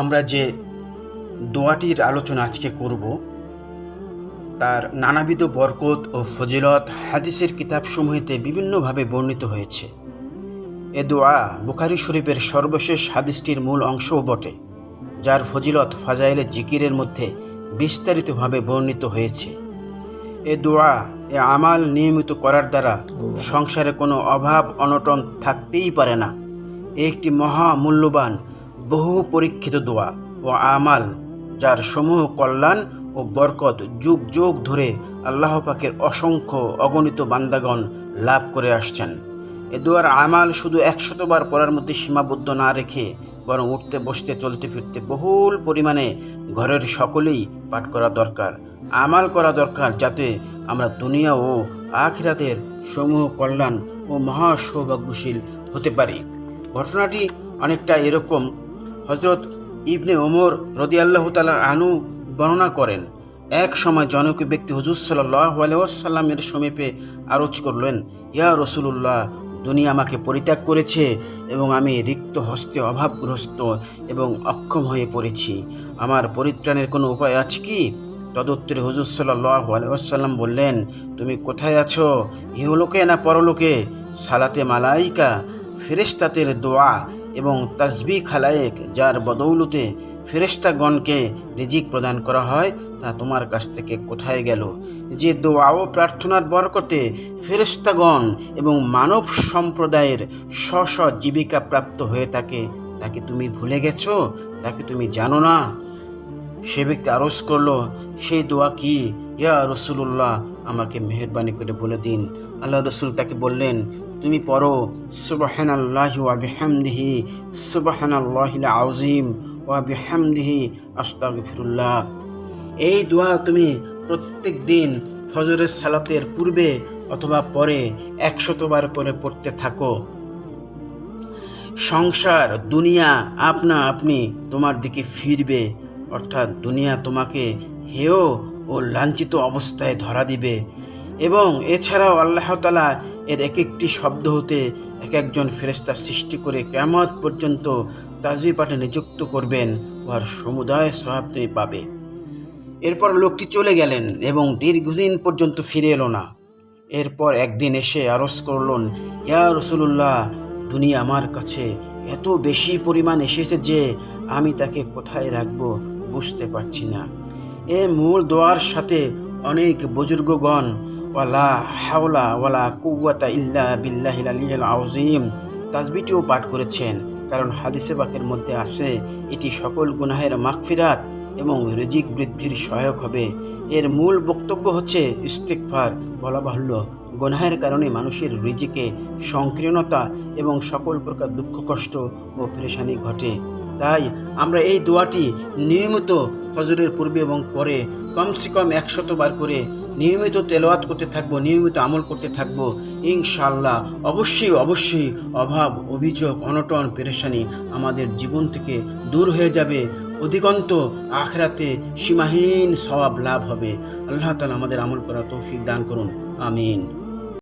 আমরা যে দোয়াটির আলোচনা আজকে করব, তার নানাবিধ বরকত ও ফজিলত হাদিসের কিতাবসমূহেতে বিভিন্নভাবে বর্ণিত হয়েছে। এ দোয়া বুখারি শরীফের সর্বশেষ হাদিসটির মূল অংশও বটে, যার ফজিলত ফাজাইলে জিকিরের মধ্যে বিস্তারিতভাবে বর্ণিত হয়েছে। এ দোয়া এ আমাল নিয়মিত করার দ্বারা সংসারে কোনো অভাব, অনটন থাকতেই পারে না। একটি মহা মূল্যবান বহু পরীক্ষিত দোয়া ও আমাল, যার সমূহ কল্যাণ ও বরকত যুগ যুগ ধরে আল্লাহ পাকের অসংখ্য অগণিত বান্দাগণ লাভ করে আসছেন। এ দোয়ার আমাল শুধু একশতবার পড়ার মধ্যে সীমাবদ্ধ না রেখে বরং উঠতে, বসতে, চলতে, ফিরতে বহুল পরিমাণে ঘরের সকলেই পাঠ করা দরকার, আমাল করা দরকার, যাতে আমরা দুনিয়া ও আখিরাতের সমূহ কল্যাণ ও মহা সৌভাগ্যশীল হতে পারি। ঘটনাটি অনেকটা এরকম হজরত ইবনে ওমর রদি আল্লাহ তালা আনু বর্ণনা করেন, এক সময় জনক ব্যক্তি হুজুর সাল্লাহ আলাইসাল্লামের সমীপে আরজ করলেন, ইয়া রসুল্লাহ দুনিয়া আমাকে পরিত্যাগ করেছে এবং আমি রিক্ত হস্তে অভাবগ্রস্ত এবং অক্ষম হয়ে পড়েছি। আমার পরিত্রাণের কোনো উপায় আছে কি? তদুত্তরে হুজুর সাল্লাহ আলাইসাল্লাম বললেন, তুমি কোথায় আছো? ইহলোকে না পরলোকে? সালাতে মালাইকা? ফেরেশতাতের দোয়া এবং তাসবি খালায়েক, যার বদৌলতে ফেরেস্তাগণকে রিজিক প্রদান করা হয়, তা তোমার কাছ থেকে কোথায় গেল? যে দোয়া ও প্রার্থনার বরকটে ফেরেস্তাগণ এবং মানব সম্প্রদায়ের স্ব স্ব জীবিকা প্রাপ্ত হয়ে থাকে, তাকে তুমি ভুলে গেছো? তাকে তুমি জানো না? সে ব্যক্তি আরজ করল সেই দোয়া কি? ইয়া রসুল্লাহ আমাকে মেহরবানি করে বলে দিন। আল্লাহ রসুল তাকে বললেন, তুমি পড়ো সুবাহান আল্লাহ ওয়াবিহামদিহি সুবাহান আল্লাহিল আউজিম ও ওয়াবিহামদিহি আস্তাগফিরুল্লাহ। এই দোয়া তুমি প্রত্যেক দিন ফজরের সালাতের পূর্বে অথবা পরে একশতবার করে পড়তে থাকো। সংসার, দুনিয়া, আপনা আপনি তোমার দিকে ফিরবে। অর্থাৎ দুনিয়া তোমাকে হেয় ও লাঞ্ছিত অবস্থায় ধরা দিবে। এবং এছাড়াও আল্লাহ তালা এর এক একটি শব্দ হতে এক একজন ফেরেস্তা সৃষ্টি করে কেমত পর্যন্ত তাজবি পাঠে নিযুক্ত করবেন উহার সমুদায় সহাবতেই পাবে। এরপর লোকটি চলে গেলেন এবং দীর্ঘদিন পর্যন্ত ফিরে এলো না। এরপর একদিন এসে আরস করলেন, ইয়া রসুল্লাহ দুনিয়া আমার কাছে এত বেশি পরিমাণ এসেছে যে আমি তাকে কোথায় রাখব? বুঝতে পারছি না। এ মূল দোয়ার সাথে অনেক বুজুর্গগণ, ওয়ালা হাওলা ওয়ালা কুয়াতা ইল্লা বিল্লাহিল আলিয়াল আউজিম তাজবিটিও পাঠ করেছেন। কারণ হাদিসে বাকের মধ্যে আছে, এটি সকল গুনাহের মাগফিরাত এবং রিজিক বৃদ্ধির সহায়ক হবে। এর মূল বক্তব্য হচ্ছে ইস্তেকফার বলা বাহুল্য, গুনাহের কারণে মানুষের রিজিকে সংকীর্ণতা এবং সকল প্রকার দুঃখ কষ্ট ও পরেশানি ঘটে। তাই আমরা এই দোয়াটি নিয়মিত ফজরের পূর্বে এবং পরে কমসে কম একশতবার করে নিয়মিত তেলাওয়াত করতে থাকব, নিয়মিত আমল করতে থাকব। ইনশাল্লাহ অবশ্যই অবশ্যই অভাব, অভিযোগ, অনটন, পেরেশানি আমাদের জীবন থেকে দূর হয়ে যাবে। অধিকন্ত আখরাতে সীমাহীন সওয়াব লাভ হবে। আল্লাহ তালা আমাদের আমল করা তৌফিক দান করুন। আমিন।